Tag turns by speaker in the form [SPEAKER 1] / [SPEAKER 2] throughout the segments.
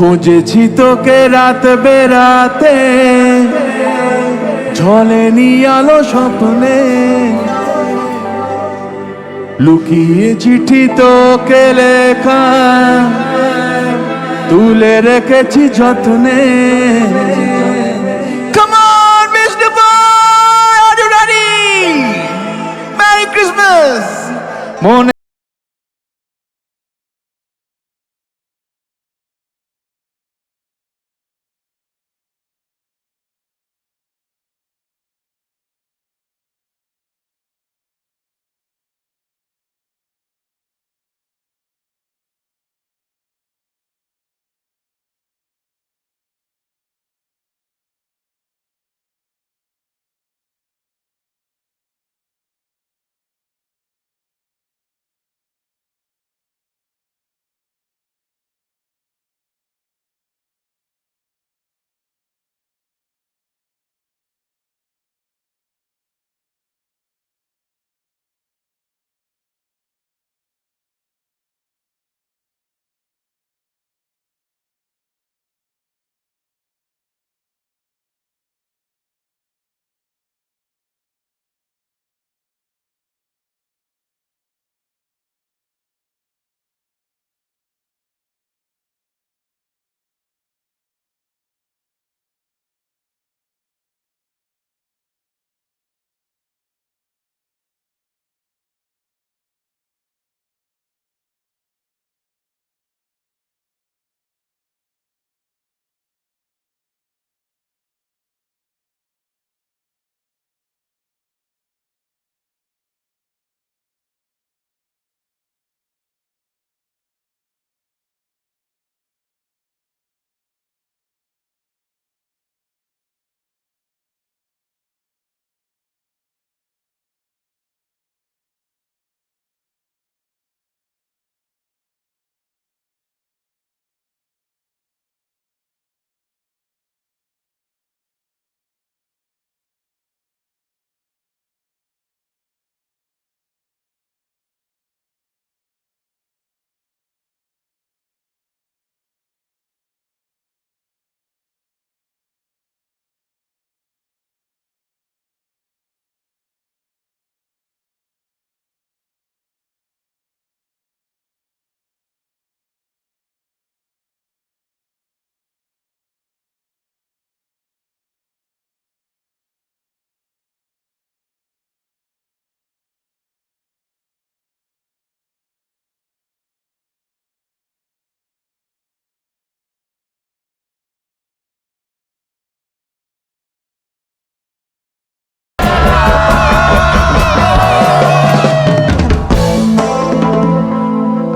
[SPEAKER 1] খুঁজেছি তোকে রাত বেরাতে। ঝলেনি আলো স্বপ্নে। লুকিয়ে চিঠি তোকে লেখা। তুলে রেখেছি যত্নে। Come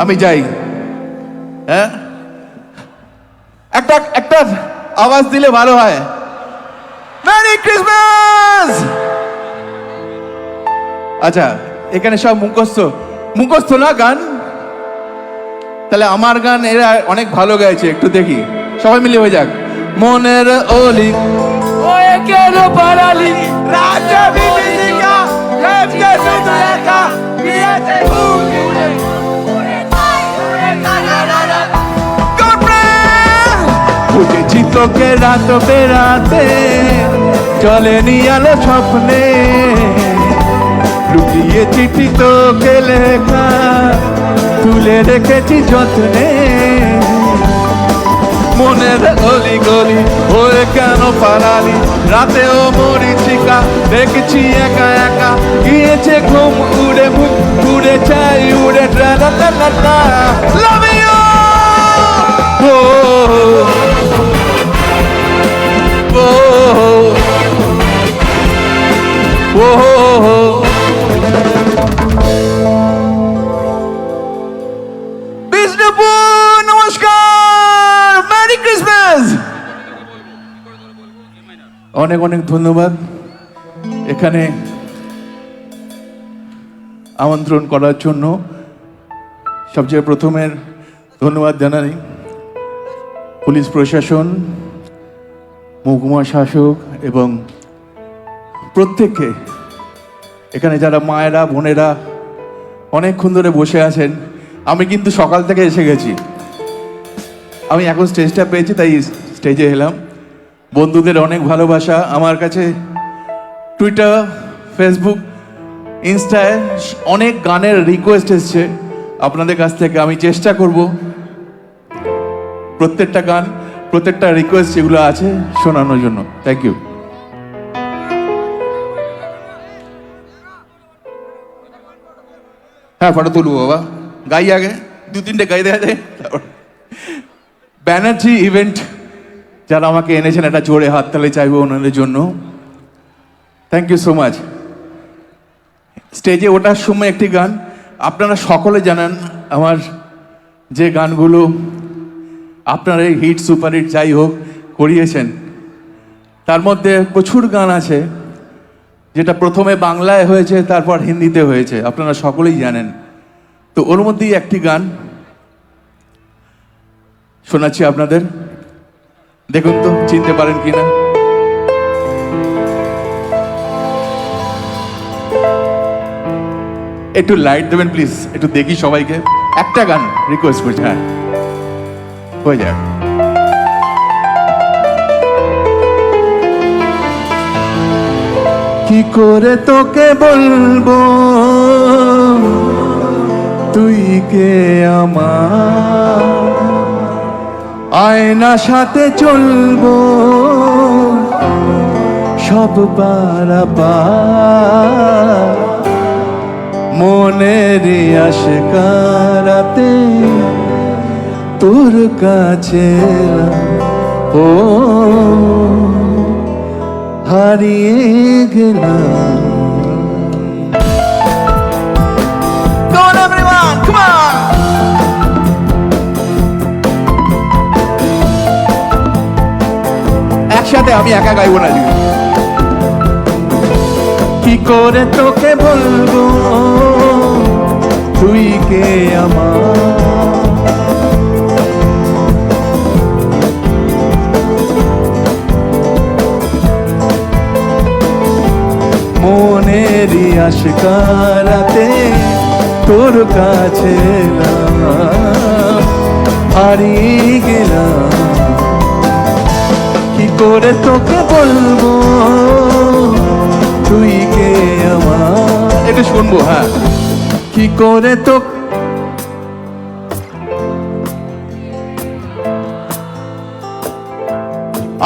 [SPEAKER 1] আমি যাই। হ্যাঁ? একটা একটা আওয়াজ দিলে ভালো হয়। ক্রিসমাস আচ্ছা এখানে সব মুখস্থ। মুখস্থ না গান? তাহলে আমার গান এরা অনেক ভালো গাইছে, একটু দেখি। সবাই মিলে হয়ে যাক। মনের অলি।
[SPEAKER 2] রাজা ভুলে।
[SPEAKER 1] তোকে রাত বেরাতে চলেনি আলো স্বপ্নে। লুকিয়ে চিঠি তোকে লেখা, তুলে রেখেছি যত্নে। মনের অলি গলি হয়ে কেন পালালি? রাতেও মরিচিকা দেখেছি একা একা। গিয়েছে ঘুম, উড়ে মুখ উড়ে চাই উড়ে লাভ ইউ ও ও বিষ্ণুপুর নমস্কার অনেক অনেক ধন্যবাদ। এখানে আমন্ত্রণ করার জন্য সবচেয়ে প্রথমের ধন্যবাদ জানাই পুলিশ প্রশাসন, মহকুমা শাসক এবং প্রত্যেককে এখানে যারা মায়েরা, বোনেরা অনেকক্ষণ ধরে বসে আছেন, আমি কিন্তু সকাল থেকে এসে গেছি। আমি এখন স্টেজটা পেয়েছি, তাই স্টেজে এলাম। বন্ধুদের অনেক ভালোবাসা, আমার কাছে টুইটার ফেসবুক ইনস্টায় অনেক গানের রিকোয়েস্ট এসছে। আপনাদের কাছ থেকে আমি চেষ্টা করব। প্রত্যেকটা গান, প্রত্যেকটা রিকোয়েস্ট যেগুলো আছে শোনানোর জন্য। থ্যাংক ইউ হ্যাঁ ফটো তুলবো বাবা গাই আগে দু তিনটে গাই দেওয়া যায় ব্যানার্জি ইভেন্ট যারা আমাকে এনেছেন একটা জোরে হাততালি চাইব ওনাদের জন্য থ্যাংক ইউ সো মাচ স্টেজে ওঠার সময় একটি গান আপনারা সকলে জানেন আমার যে গানগুলো আপনারা হিট সুপার হিট যাই হোক করিয়েছেন তার মধ্যে প্রচুর গান আছে যেটা প্রথমে বাংলায় হয়েছে, তারপর হিন্দিতে হয়েছে। আপনারা সকলেই জানেন। তো ওর মধ্যেই একটি গান। শোনাচ্ছি আপনাদের। দেখুন তো, চিনতে পারেন কিনা। একটু লাইট দেবেন, প্লিজ। একটু দেখি সবাইকে। একটা গান রিকোয়েস্ট করছি হ্যাঁ। হয়ে যাক। কি করে তোকে বলব? তুই কে আমার? আয়না সাথে চলবো। সব পারাপার। মনের আশকারাতে তোর কাছে। ও হারিয়ে গেলাম! একসাথে আমি একা গাইবো না। কি করে তোকে বলব তুই কে আমার আশকারাতে তোর কাছে হারিয়ে গেলাম। কি করে তোকে বলব? তুই কে আমার? এটা শুনব হ্যাঁ। কি করে তো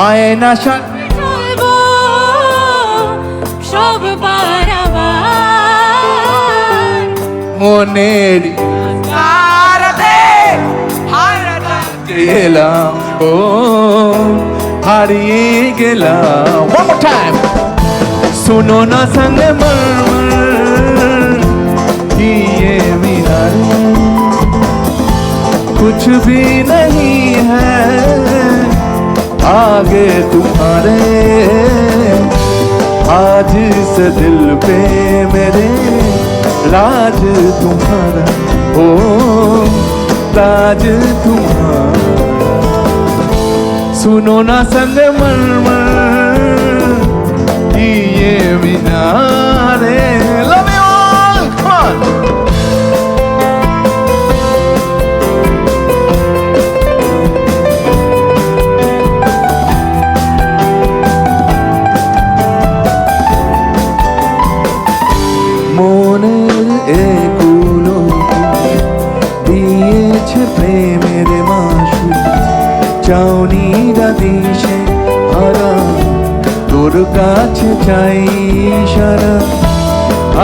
[SPEAKER 1] আয়না
[SPEAKER 3] সব পারাবার
[SPEAKER 1] মনের এলাম ও হারিয়ে গেলাম One more time. सुनो ना संग मरमर कि ये मेरा कुछ भी नहीं है आगे तुम्हारे आज से दिल पे मेरे राज तुम्हारा ओ राज तुम्हारा सुनो ना संग मरमर कि ये मीनारे Love you all! Come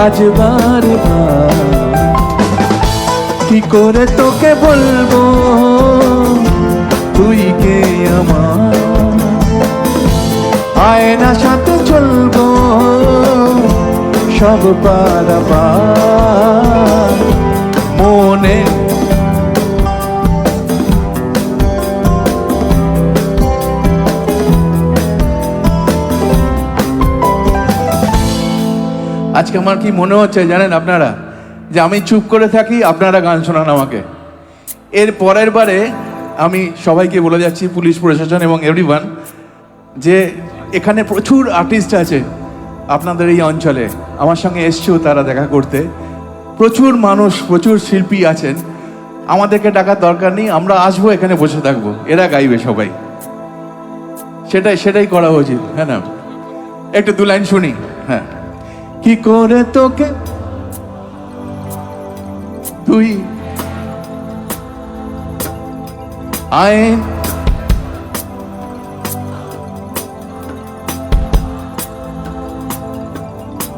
[SPEAKER 1] আজ বার বার। কি করে তোকে বলব? তুই কে আমার? আয়না সাথে চলবো, সব পারাবার আজকে আমার কি মনে হচ্ছে জানেন আপনারা? যে আমি চুপ করে থাকি, আপনারা গান শোনান আমাকে। এর পরের বারে আমি সবাইকে বলে যাচ্ছি, পুলিশ, প্রশাসন এবং এভরিওয়ান যে এখানে প্রচুর আর্টিস্ট আছে আপনাদের এই অঞ্চলে। আমার সঙ্গে এসছেও তারা দেখা করতে। প্রচুর মানুষ, প্রচুর শিল্পী আছেন। আমাদেরকে ডাকার দরকার নেই, আমরা আসব এখানে বসে থাকব। এরা গাইবে সবাই। সেটাই সেটাই করা উচিত হ্যাঁ না? একটু দু লাইন শুনি হ্যাঁ। কি করে তোকে? তুই আইন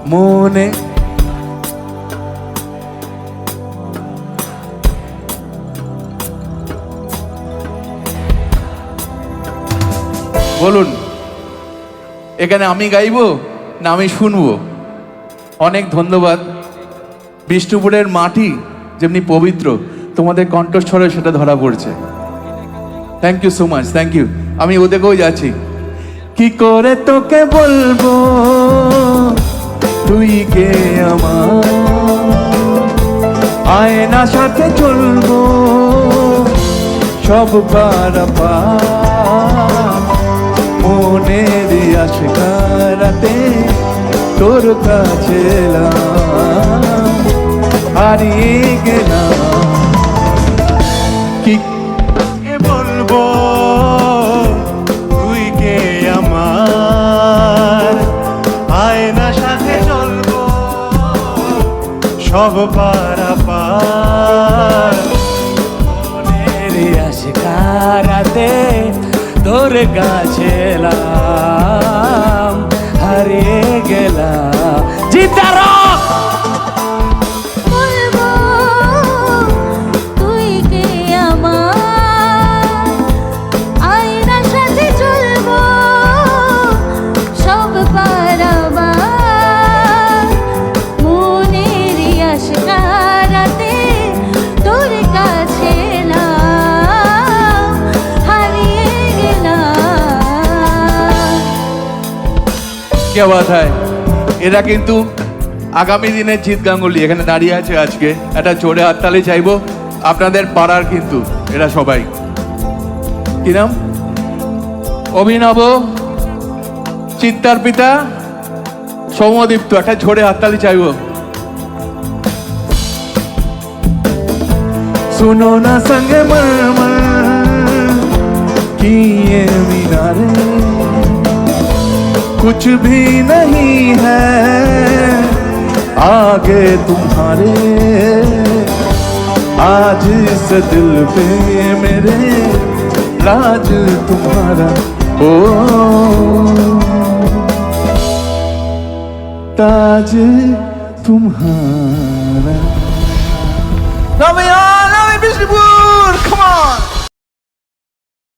[SPEAKER 1] মনে বলুন এখানে আমি গাইবো না আমি শুনব? অনেক ধন্যবাদ। বিষ্ণুপুরের মাটি যেমনি পবিত্র, তোমাদের কণ্ঠস্বরে সেটা ধরা পড়ছে। Thank you so much thank you আমি ওদেরকেও যাচ্ছি। কি করে তোকে বলব? তুই কে আমার? আয়না সাথে চলবো। সব পারাপা মনের আশকারাতে তোর কাছে এলাম, হারিয়ে গেলাম। কি
[SPEAKER 3] বলব? তুই কে আমার? আয়না সাথে চলবো সব পারা পার
[SPEAKER 2] আশকারাতে তোর কাছে গেলাম জিতারা
[SPEAKER 4] কে
[SPEAKER 1] বাত হয় এরা কিন্তু আগামী দিনের জিৎ গাঙ্গুলি এখানে দাঁড়িয়ে আছে আজকে একটা জোরে হাততালি চাইবো আপনাদের পাড়ার কিন্তু এরা সবাই কি নাম অভিনব চিত্তার পিতা সৌমদীপ্ত একটা ঝোরে হাততালি চাইবো सुनो ना संग मरमर कि ये मीनारे कुछ भी नहीं है। आगे तुम्हारे आज इस दिल पे मेरे राज तुम्हारा। ओ। ताज तुम्हारा। me Bishnupur, come on!